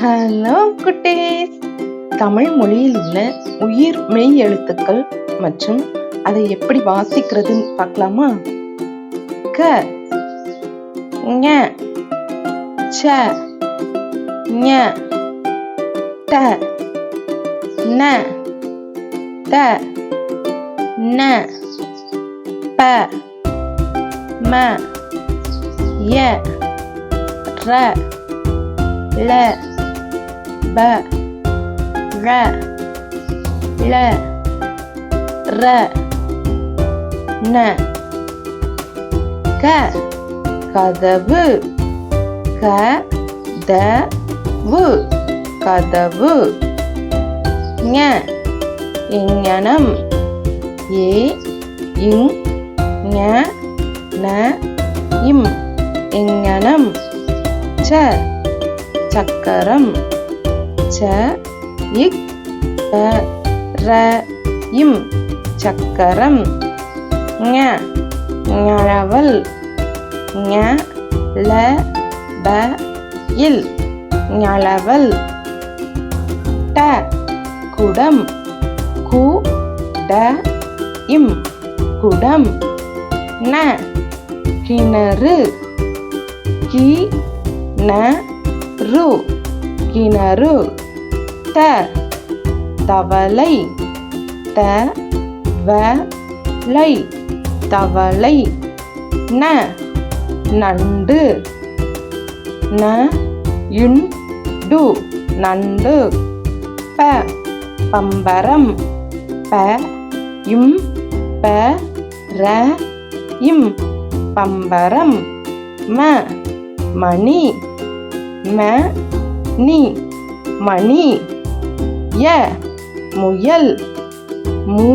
Hello குட்டீஸ். தமிழ் மொழியில் உள்ள உயிர் மெய் எழுத்துக்கள் மற்றும் அதை எப்படி வாசிக்கிறதுன்னு பார்க்கலாமா? க ஞ ச ஞ ட ந த ந ப ம ய ர ல ப ர ல ர ந. க கதவு. க த வு. கதவு. ஞ இங்ஞனம் ஏ இங் ஞ ந இம் இங்ஞனம் ச சக்கரம். ச இக் ர இம் சக்கரம். ஞ ஞழவல் ஞ ல ப இல் ஞளவல் ட குடம். கு ட இம் குடம். ந கிணறு. கி ந ரு. கிணறு த தவளை. த வ லை. தவளை. ந நண்டு. ந யுன் டு நண்டு. ப பம்பரம். ப இம் ப ர இம் பம்பரம். ம மணி. ம நி மணி ய முயல் மு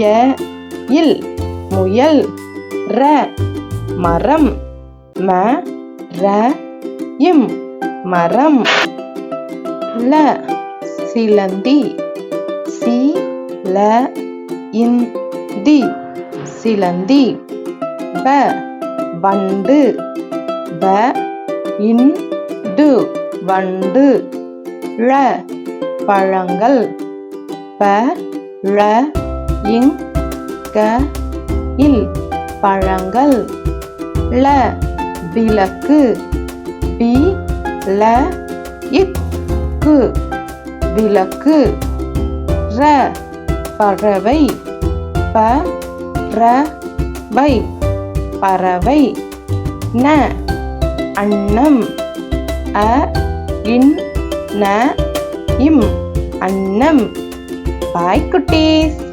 ய இல் முயல் ர மரம் ம ர இம் மரம். ல சிலந்தி சி ல இன் தி சிலந்தி. ப வண்டு ப இன் டு வண்டு ழ பழங்கள் ப ழ இங் க இல் பழங்கள் ல விளக்கு பி ல இக்கு விளக்கு ர பறவை ப ர வை பறவை ந அன்னம் அ இன் ந இம் அன்னம். பாய் குட்டீஸ்.